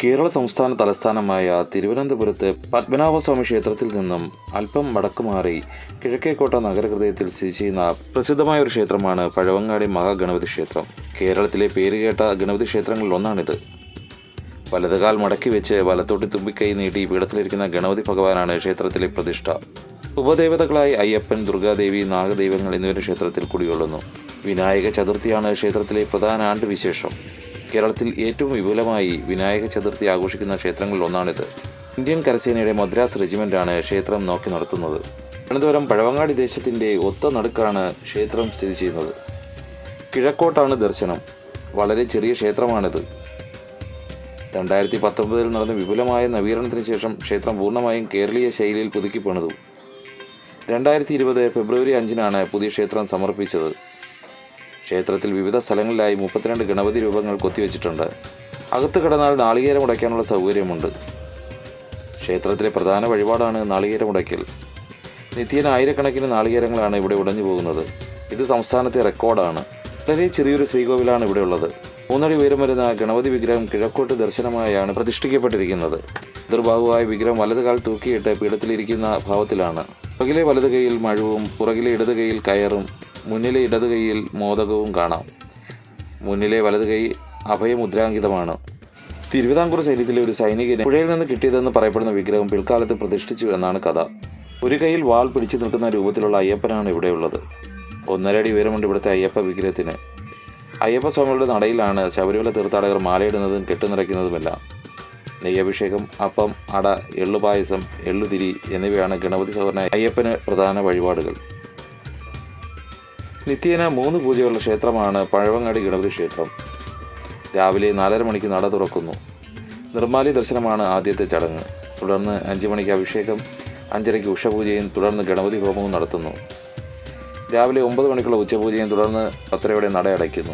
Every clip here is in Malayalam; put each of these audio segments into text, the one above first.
കേരള സംസ്ഥാന തലസ്ഥാനമായ തിരുവനന്തപുരത്ത് പത്മനാഭസ്വാമി ക്ഷേത്രത്തിൽ നിന്നും അല്പം വടക്കുമാറി കിഴക്കേക്കോട്ട നഗരഹൃദയത്തിൽ സ്ഥിതി ചെയ്യുന്ന പ്രസിദ്ധമായ ഒരു ക്ഷേത്രമാണ് പഴവങ്ങാടി മഹാഗണപതി ക്ഷേത്രം. കേരളത്തിലെ പേരുകേട്ട ഗണപതി ക്ഷേത്രങ്ങളിൽ ഒന്നാണിത്. വലതുകാൽ മടക്കി വെച്ച് വലത്തോട്ട് തുമ്പിക്കൈ നീട്ടി പീഠത്തിലിരിക്കുന്ന ഗണപതി ഭഗവാനാണ് ക്ഷേത്രത്തിലെ പ്രതിഷ്ഠ. ഉപദേവതകളായി അയ്യപ്പൻ ദുർഗാദേവി നാഗദൈവങ്ങൾ എന്നിവരുടെ ക്ഷേത്രത്തിൽ കുടികൊള്ളുന്നു. വിനായക ചതുർത്ഥിയാണ് ക്ഷേത്രത്തിലെ പ്രധാന ആണ്ടുവിശേഷം. കേരളത്തിൽ ഏറ്റവും വിപുലമായി വിനായക ചതുർത്ഥി ആഘോഷിക്കുന്ന ക്ഷേത്രങ്ങളിൽ ഒന്നാണിത്. ഇന്ത്യൻ കരസേനയുടെ മദ്രാസ് റെജിമെന്റാണ് ക്ഷേത്രം നോക്കി നടത്തുന്നത്. തിരുവനന്തപുരം പഴവങ്ങാടി ദേശത്തിന്റെ ഒത്ത നടുക്കാണ് ക്ഷേത്രം സ്ഥിതി ചെയ്യുന്നത്. കിഴക്കോട്ടാണ് ദർശനം. വളരെ ചെറിയ ക്ഷേത്രമാണിത്. രണ്ടായിരത്തി പത്തൊമ്പതിൽ നടന്ന വിപുലമായ നവീകരണത്തിന് ശേഷം ക്ഷേത്രം പൂർണമായും കേരളീയ ശൈലിയിൽ പുതുക്കി പണിതു രണ്ടായിരത്തി ഇരുപത് ഫെബ്രുവരി അഞ്ചിനാണ് പുതിയ ക്ഷേത്രം സമർപ്പിച്ചത്. ക്ഷേത്രത്തിൽ വിവിധ സ്ഥലങ്ങളിലായി മുപ്പത്തിരണ്ട് ഗണപതി രൂപങ്ങൾ കൊത്തിവെച്ചിട്ടുണ്ട്. അകത്ത് കിടന്നാൽ നാളികേരം ഉടയ്ക്കാനുള്ള സൗകര്യമുണ്ട്. ക്ഷേത്രത്തിലെ പ്രധാന വഴിപാടാണ് നാളികേരം ഉടയ്ക്കൽ. നിത്യേന ആയിരക്കണക്കിന് നാളികേരങ്ങളാണ് ഇവിടെ ഉടഞ്ഞു പോകുന്നത്. ഇത് സംസ്ഥാനത്തെ റെക്കോർഡാണ്. വളരെ ചെറിയൊരു ശ്രീകോവിലാണ് ഇവിടെ ഉള്ളത്. മൂന്നടി ഉയരം വരുന്ന ഗണപതി വിഗ്രഹം കിഴക്കോട്ട് ദർശനമായാണ് പ്രതിഷ്ഠിക്കപ്പെട്ടിരിക്കുന്നത്. ദുർഭാഗമായ വിഗ്രഹം വലത് കാൽ തൂക്കിയിട്ട് പീഠത്തിലിരിക്കുന്ന ഭാവത്തിലാണ്. പുറകിലെ വലത് കൈയിൽ മഴവും പുറകിലെ ഇടത് കൈയിൽ കയറും മുന്നിലെ ഇടത് കൈയിൽ മോദകവും കാണാം. മുന്നിലെ വലത് കൈ അഭയമുദ്രാങ്കിതമാണ്. തിരുവിതാംകൂർ ശൈലിയിലെ ഒരു സൈനികന് പുഴയിൽ നിന്ന് കിട്ടിയതെന്ന് പറയപ്പെടുന്ന വിഗ്രഹം പിൽക്കാലത്ത് പ്രതിഷ്ഠിച്ചു എന്നാണ് കഥ. ഒരു കൈയിൽ വാൾ പിടിച്ചു നിൽക്കുന്ന രൂപത്തിലുള്ള അയ്യപ്പനാണ് ഇവിടെയുള്ളത്. ഒന്നരടി ഉയരമുണ്ട് ഇവിടുത്തെ അയ്യപ്പ വിഗ്രഹത്തിന്. അയ്യപ്പ സ്വാമികളുടെ നടയിലാണ് ശബരിമല തീർത്ഥാടകർ മാലയിടുന്നതും കെട്ടുനിറയ്ക്കുന്നതുമെല്ലാം. നെയ്യഭിഷേകം അപ്പം അട എള്ളുപായസം എള്ളുതിരി എന്നിവയാണ് ഗണപതി സഹോദരനായ അയ്യപ്പന് പ്രധാന വഴിപാടുകൾ. നിത്യേന മൂന്ന് പൂജയുള്ള ക്ഷേത്രമാണ് പഴവങ്ങാടി ഗണപതി ക്ഷേത്രം. രാവിലെ നാലര മണിക്ക് നട തുറക്കുന്നു. നിർമ്മാലി ദർശനമാണ് ആദ്യത്തെ ചടങ്ങ്. തുടർന്ന് അഞ്ച് മണിക്ക് അഭിഷേകം അഞ്ചരയ്ക്ക് ഉഷപൂജയും തുടർന്ന് ഗണപതി ഹോമവും നടത്തുന്നു. രാവിലെ ഒമ്പത് മണിക്കുള്ള ഉച്ചപൂജയും തുടർന്ന് പത്തരയോടെ നട അടയ്ക്കുന്നു.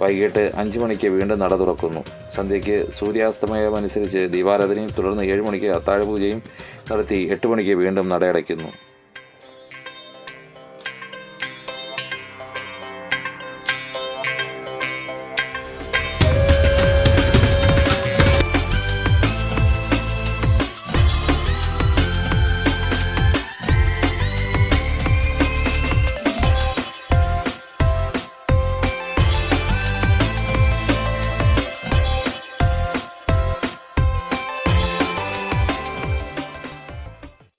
വൈകിട്ട് അഞ്ച് മണിക്ക് വീണ്ടും നട തുറക്കുന്നു. സന്ധ്യയ്ക്ക് സൂര്യാസ്തമയമനുസരിച്ച് ദീപാരാധനയും തുടർന്ന് ഏഴ് മണിക്ക് അത്താഴപൂജയും നടത്തി എട്ട് മണിക്ക് വീണ്ടും നട അടയ്ക്കുന്നു.